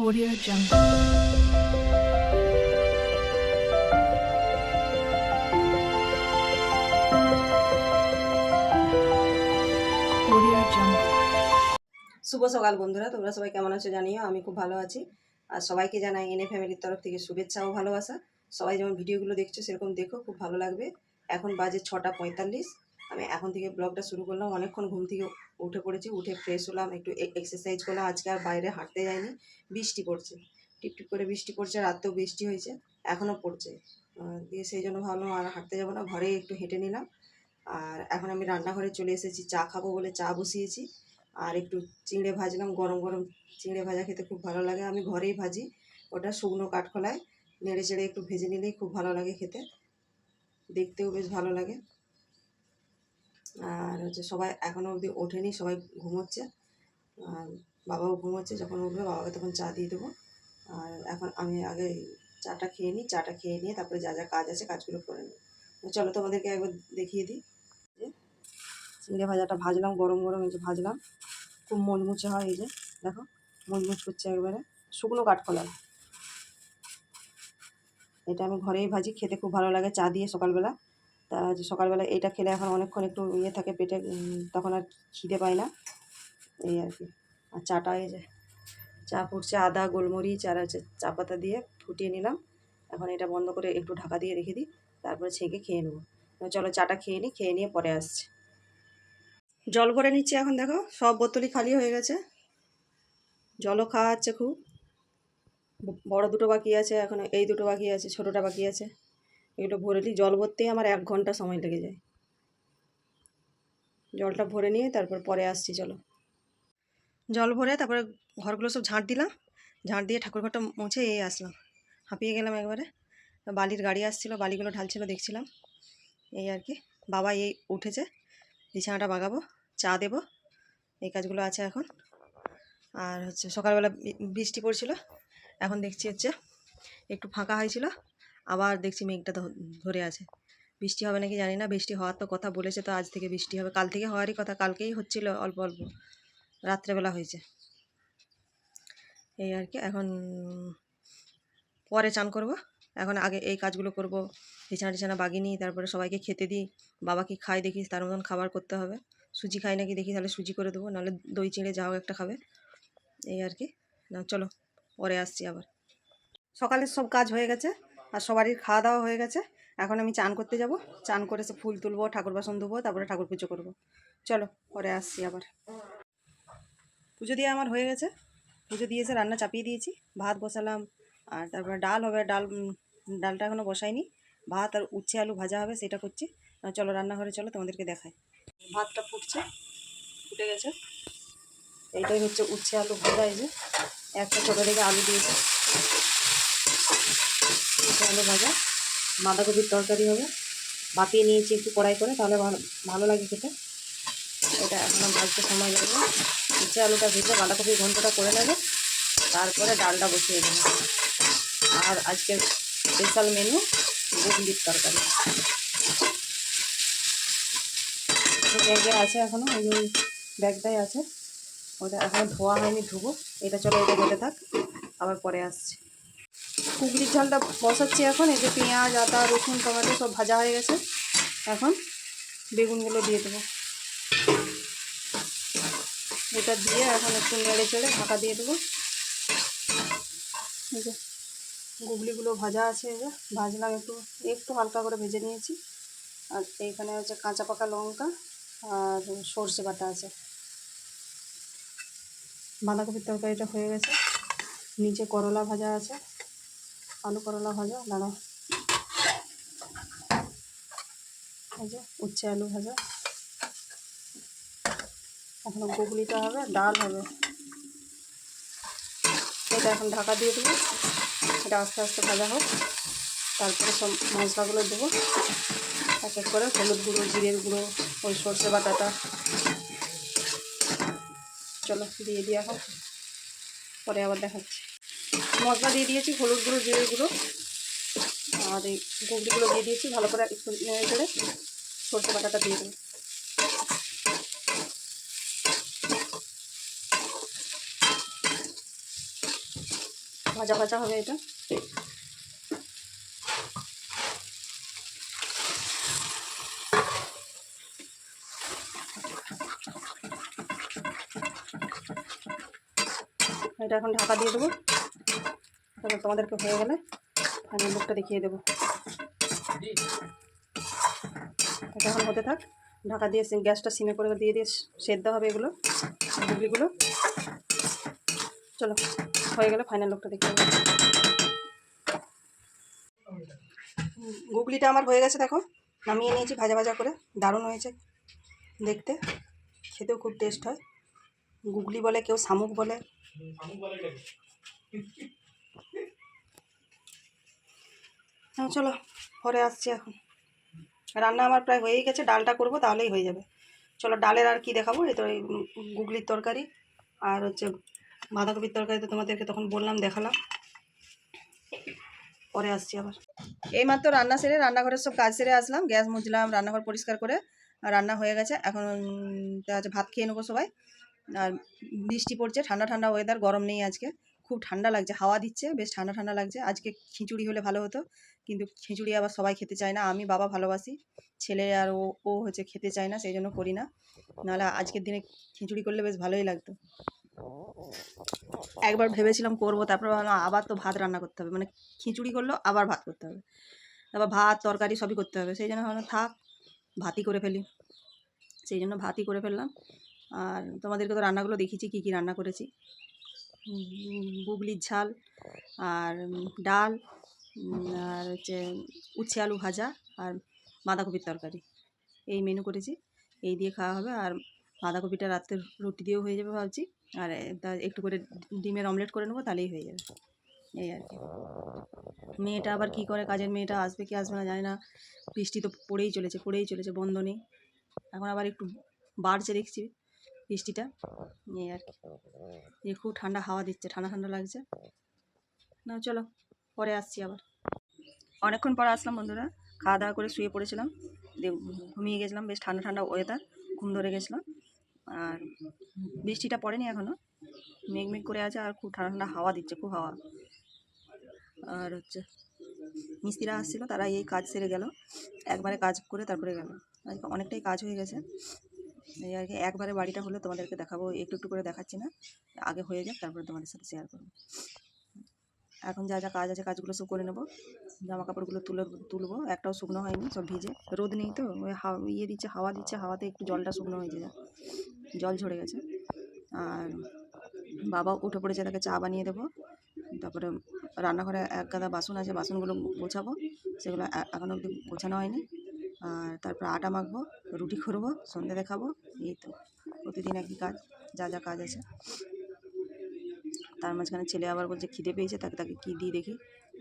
Audio Jungle. শুভ সকাল বন্ধুরা, তোমরা সবাই কেমন আছো জানিও? আমি খুব ভালো আছি। আর সবাইকে জানাই এনে ফ্যামিলির তরফ থেকে শুভেচ্ছা ও ভালোবাসা। সবাই যেমন ভিডিওগুলো দেখছ, সেরকম দেখো, খুব ভালো লাগবে। এখন বাজে ছটা পঁয়তাল্লিশ। আমি এখন থেকে ব্লগটা শুরু করলাম। অনেকক্ষণ ঘুম থেকে উঠে পড়েছি, উঠে ফ্রেশ হলাম, একটু এক্সারসাইজ করলাম। আজকে আর বাইরে হাঁটতে যাইনি, বৃষ্টি পড়ছে। টিপটিপ করে বৃষ্টি পড়ছে রাতেও বৃষ্টি হয়েছে, এখনও পড়ছে। দিয়ে সেই জন্য ভাবলাম আর হাঁটতে যাব না ঘরেই একটু হেঁটে নিলাম। আর এখন আমি রান্নাঘরে চলে এসেছি, চা খাব বলে চা বসিয়েছি। আর একটু চিংড়ে ভাজলাম, গরম গরম চিংড়ে ভাজা খেতে খুব ভালো লাগে। আমি ঘরেই ভাজি, ওটা শুকনো কাঠখোলায়, নেড়ে চেড়ে একটু ভেজে নিলেই খুব ভালো লাগে খেতে। দেখতেও বেশ ভালো লাগে। আর হচ্ছে সবাই এখনও অবধি ওঠেনি, সবাই ঘুমোচ্ছে। আর বাবাও ঘুমোচ্ছে, যখন উঠবে বাবাকে তখন চা দিয়ে দেবো। আর এখন আমি আগে চাটা খেয়ে নিই, চাটা খেয়ে নিয়ে তারপরে যা যা কাজ আছে কাজগুলো করে নিই চলো তোমাদেরকে একবার দেখিয়ে দিই। যে চিংড়ে ভাজাটা ভাজলাম, গরম গরম এই যে ভাজলাম। খুব মুচমুচে হয় এই যে, দেখো মুচমুচ করছে একবারে। শুকনো কাঠকলা এটা আমি ঘরেই ভাজি, খেতে খুব ভালো লাগে চা দিয়ে সকালবেলা। তা যে সকালবেলা এটা খেলে এখন অনেকক্ষণ একটু ইয়ে থাকে পেটে তখন আর খিদে পায় না। এই আর কি। আর চাটা এই যে, চা ফুটছে আদা, গোলমরিচ আর হচ্ছে চা পাতা দিয়ে ফুটিয়ে নিলাম। এখন এটা বন্ধ করে একটু ঢাকা দিয়ে রেখে দিই, তারপরে ছেঁকে খেয়ে নেব। চলো চাটা খেয়ে নিই, খেয়ে নিয়ে পরে আসছে। জল ভরে নিচ্ছি এখন দেখো, সব বোতলই খালি হয়ে গেছে। জলও খাওয়া হচ্ছে খুব। বড় দুটো বাকি আছে, এখন এই দুটো বাকি আছে, ছোটোটা বাকি আছে। এগুলো ভরে নিই, জল ভরতেই আমার এক ঘণ্টা সময় লেগে যায়। জলটা ভরে নিয়ে তারপর পরে আসছি, চলো। জল ভরে তারপরে ঘরগুলো সব ঝাঁট দিলাম, ঝাঁট দিয়ে ঠাকুর ঘরটা মুছে এই আসলাম। হাঁপিয়ে গেলাম একবারে। বালির গাড়ি আসছিল, বালিগুলো ঢালছিল, দেখছিলাম। এই আর কি, বাবা এই উঠেছে, বিছানাটা বাগাবো, চা দেবো, এই কাজগুলো আছে এখন। আর হচ্ছে সকালবেলা বৃষ্টি পড়ছিল, এখন দেখছি হচ্ছে একটু ফাঁকা হয়েছিল আবার দেখছি মেঘটা ধরে আছে। বৃষ্টি হবে নাকি জানি না, বৃষ্টি হওয়ার তো কথা বলেছে তো আজ থেকে বৃষ্টি হবে। কাল থেকে হওয়ারই কথা, কালকেই হচ্ছিল অল্প অল্প। রাত্রেবেলা হয়েছে। এই আর কি, এখন পরে চান করব। এখন আগে এই কাজগুলো করব, বিছানা টিছানা বাগিয়ে নিই, তারপরে সবাইকে খেতে দিই বাবা কি খায় দেখি, তার মতন খাবার করতে হবে। সুজি খাই নাকি দেখি, তাহলে সুজি করে দেবো, নাহলে দই চিঁড়ে যাও একটা খাবে। এই আর কি না চলো, পরে আসছি আবার। সকালের সব কাজ হয়ে গেছে। আর সবারই খাওয়া দাওয়া হয়ে গেছে। এখন আমি চান করতে যাব। চান করে সে ফুল তুলবো, ঠাকুর বাসন ধুবো, তারপরে ঠাকুর পুজো করব। চলো, পরে আসছি আবার। পুজো দিয়ে আমার হয়ে গেছে। পুজো দিয়েছে রান্না চাপিয়ে দিয়েছি। ভাত বসালাম, আর তারপরে ডাল হবে। ডাল, ডালটা এখনও বসাইনি। ভাত আর উচ্ছে আলু ভাজা হবে, সেটা করছি। চলো রান্নাঘরে চলো, তোমাদেরকে দেখাই। ভাতটা ফুটছে, ফুটে গেছে। এইটাই হচ্ছে উচ্ছে আলু ভাজা এই যে। একটা ছোটো থেকে আলু দিয়েছে। আলু ভাজা, বাঁধাকপির তরকারি হবে। বাপিয়ে নিয়েছি একটু কড়াই করে, তাহলে ভালো লাগে খেতে। এটা এখনও ভাজতে সময় লাগবে উচ্ছে আলুটা ভেজে বাঁধাকপির ঘন্টটা করে নেবে। তারপরে ডালটা বসিয়ে দেবে। আর আজকের স্পেশাল মেনু গুগলির তরকারি। ব্যাগে আছে এখনও ওই যে ব্যাগটাই আছে। ওটা এখনও ধোয়া হয়নি, ধুবো। এটা চলো, এটা হতে থাক। আবার পরে আসছি। কুগলির ঝালটা বসাচ্ছি এখন, এই যে পেঁয়াজ, আদা, রসুন, টমেটো সব ভাজা হয়ে গেছে। এখন বেগুনগুলো দিয়ে দেবো। এটা দিয়ে এখন একটু নেড়ে চেড়ে ঢাকা দিয়ে দেবো। গুগলিগুলো ভাজা আছে, এই যে ভাজলাম একটু একটু হালকা করে ভেজে নিয়েছি। আর এইখানে হচ্ছে কাঁচা পাকা লঙ্কা আর সর্ষে বাটা আছে। বাঁধাকপির তরকারিটা হয়ে গেছে। নিচে করলা ভাজা আছে। আলু করলা ভাজা এই যে উচ্ছে আলু ভাজা। এখন গুগলিটা হবে, ডাল হবে। এটা এখন ঢাকা দিয়ে দেবো। এটা আস্তে আস্তে ভাজা হোক। তারপরে সব মশলাগুলো দেবো। এক এক করে হলুদ গুঁড়ো, জিরের গুঁড়ো, ওই সর্ষে বাটাটা। চলো, দিয়ে দিয়ে হোক। পরে আবার দেখাচ্ছি। মশলা দিয়ে দিয়েছি, হলুদ গুঁড়ো, জিরে গুঁড়ো, আর এই গুগলিগুলো দিয়ে দিয়েছি, ভালো করে একটু নেড়ে চেড়ে সর্ষে বাটাটা দিয়ে দেবো। ভাজা ভাজা হবে এটা। এটা এখন ঢাকা দিয়ে দেবো। তারপর তোমাদেরকে হয়ে গেলে ফাইনাল লুকটা দেখিয়ে দেবো। এখন হতে থাক। ঢাকা দিয়ে গ্যাসটা সিমে করে দিয়ে দিয়ে সেদ্ধ হবে এগুলো গুগলিগুলো চলো, হয়ে গেলে ফাইনাল লুকটা দেখিয়ে দেবো। গুগলিটা আমার হয়ে গেছে দেখো। নামিয়ে নিয়েছি ভাজা ভাজা করে, দারুণ হয়েছে দেখতে। খেতেও খুব টেস্ট হয়। গুগলি বলে, কেউ শামুক বলে হ্যাঁ চলো, পরে আসছি এখন। রান্না আমার প্রায় হয়েই গেছে, ডালটা করব তাহলেই হয়ে যাবে। চলো, ডালের আর কি দেখাবো? এই তো এই গুগলির তরকারি আর হচ্ছে বাঁধাকপির তরকারি তো তোমাদেরকে তখন বললাম, দেখালাম। পরে আসছি আবার। এইমাত্র রান্না সেরে রান্নাঘরের সব কাজ সেরে আসলাম, গ্যাস মুছলাম, রান্নাঘর পরিষ্কার করে রান্না হয়ে গেছে। এখন ভাত খেয়ে নেব সবাই। আর বৃষ্টি পড়ছে, ঠান্ডা ঠান্ডা ওয়েদার গরম নেই আজকে। খুব ঠান্ডা লাগছে, হাওয়া দিচ্ছে, বেশ ঠান্ডা ঠান্ডা লাগছে। আজকে খিচুড়ি হলে ভালো হতো, কিন্তু খিচুড়ি আবার সবাই খেতে চায় না, আমি বাবা ভালোবাসি, ছেলে আর ও ও হচ্ছে খেতে চায় না, সেই জন্য করি না। নাহলে আজকের দিনে খিচুড়ি করলে বেশ ভালোই লাগতো। একবার ভেবেছিলাম করব, তারপর ভাবলাম আবার তো ভাত রান্না করতে হবে মানে খিচুড়ি করলেও আবার ভাত করতে হবে। তারপর ভাত, তরকারি সবই করতে হবে, সেই জন্য ভাবলাম থাক, ভাতই করে ফেলি। সেই জন্য ভাতই করে ফেললাম। আর তোমাদেরকে তো রান্নাগুলো দেখিয়েছি, কী কী রান্না করেছি। বুগলির ঝাল আর ডাল আর হচ্ছে উচ্ছে আলু ভাজা আর বাঁধাকপির তরকারি। এই মেনু করেছি। এই দিয়ে খাওয়া হবে। আর বাঁধাকপিটা রাত্রে রুটি দিয়েও হয়ে যাবে ভাবছি। আর তা একটু করে ডিমের অমলেট করে নেব, তাহলেই হয়ে যাবে। এই আর কি। মেয়েটা আবার কি করে? কাজের মেয়েটা আসবে কি আসবে না জানি না। বৃষ্টি তো পড়েই চলেছে পড়েই চলেছে, বন্ধ নেই। এখন আবার একটু বাড়ছে দেখছি। বৃষ্টিটা এই আর কি। খুব ঠান্ডা হাওয়া দিচ্ছে, ঠান্ডা ঠান্ডা লাগছে। না চলো, পরে আসছি আবার। অনেকক্ষণ পরে আসলাম বন্ধুরা, খাওয়া দাওয়া করে শুয়ে পড়েছিলাম। ঘুমিয়ে গেছিলাম, বেশ ঠান্ডা ঠান্ডা ওয়েদার ঘুম ধরে গেছিল আর বৃষ্টিটা পড়েনি এখনও মেঘ মেঘ করে আছে, আর খুব ঠান্ডা ঠান্ডা হাওয়া দিচ্ছে, খুব হাওয়া। আর হচ্ছে, মিস্ত্রিরা আসছিল, তারা এই কাজ সেরে গেল। একবারে কাজ করে তারপরে গেল। অনেকটাই কাজ হয়ে গেছে। এই আর কি, একবারে বাড়িটা হলে তোমাদেরকে দেখাবো, একটু একটু করে দেখাচ্ছি না। আগে হয়ে যাক, তারপরে তোমাদের সাথে শেয়ার করব। এখন যা যা কাজ আছে, কাজগুলো সব করে নেব। জামা কাপড়গুলো তুলে, তুলবো, একটাও শুকনো হয়নি, সব ভিজে। রোদ নেই তো, ওই হাওয়া ইয়ে দিচ্ছে, হাওয়া দিচ্ছে, হাওয়াতে একটু জলটা শুকনো হয়েছে যা জল ঝরে গেছে। আর বাবা উঠে পড়েছে, তাকে চা বানিয়ে দেবো। তারপরে রান্নাঘরে এক গাদা বাসন আছে, বাসনগুলো গোছাবো। সেগুলো এ- এখনও অবধি গোছানো হয়নি। আর তারপর আটা মাখবো, রুটি করব সন্ধ্যে দেখাবো, এই তো। প্রতিদিন একই কাজ, যা যা কাজ আছে। তার মাঝখানে ছেলে আবার বলছে খিদে পেয়েছে, তাকে তাকে কী দিই দেখি।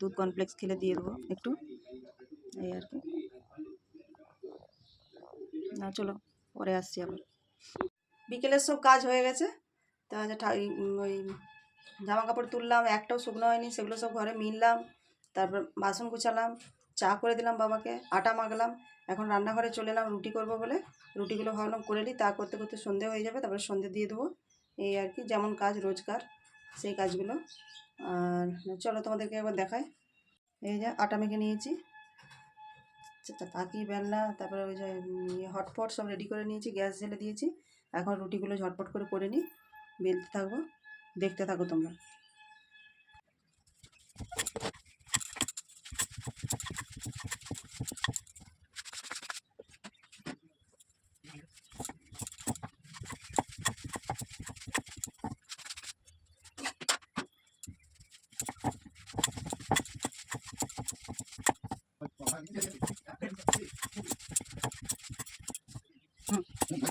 দুধ কমপ্লেক্স খেলে দিয়ে দেবো একটু। এই আর কি। না, চলো, পরে আসছি আবার। বিকেলের সব কাজ হয়ে গেছে। তা ওই জামা কাপড় তুললাম, একটাও শুকনো হয়নি, সেগুলো সব ঘরে মিললাম, তারপর বাসন গুছালাম চা করে দিলাম বাবাকে, আটা মাখলাম, এখন রান্নাঘরে চলে এলাম, রুটি করব বলে। রুটিগুলো ভাবলাম করে নিই, তা করতে করতে সন্ধে হয়ে যাবে, তারপরে সন্ধে দিয়ে দেবো। এই আর কি, যেমন কাজ রোজকার, সেই কাজগুলো। আর চলো তোমাদেরকে একবার দেখাই। এই যে আটা মেখে নিয়েছি। তাকি বেলনা, তারপরে ওই যে হটপট সব রেডি করে নিয়েছি, গ্যাস জ্বেলে দিয়েছি। এখন রুটিগুলো ঝটপট করে করে নিই, বেলতে থাকব, দেখতে থাকো তোমরা।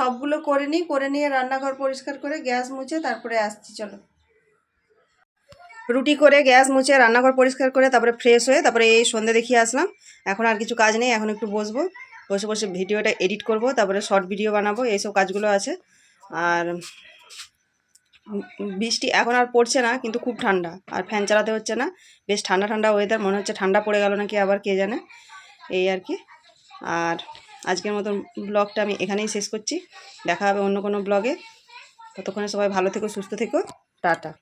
সবগুলো করে নিই, করে নিয়ে রান্নাঘর পরিষ্কার করে গ্যাস মুছে তারপরে আসছি, চলো। রুটি করে গ্যাস মুছে রান্নাঘর পরিষ্কার করে তারপরে ফ্রেশ হয়ে তারপরে এই সন্ধে দেখিয়ে আসলাম। এখন আর কিছু কাজ নেই, এখন একটু বসবো। বসে বসে ভিডিওটা এডিট করব, তারপরে শর্ট ভিডিও বানাবো, এইসব কাজগুলো আছে। আর বৃষ্টি এখন আর পড়ছে না, কিন্তু খুব ঠান্ডা। আর ফ্যান চালাতে হচ্ছে না। বেশ ঠান্ডা ঠান্ডা ওয়েদার মনে হচ্ছে ঠান্ডা পড়ে গেল নাকি আবার কে জানে। এই আর কি। আর আজকের মতন ব্লগটা আমি এখানেই শেষ করছি। দেখা হবে অন্য কোনো ব্লগে। ততক্ষণে সবাই ভালো থেকো, সুস্থ থেকো। টাটা।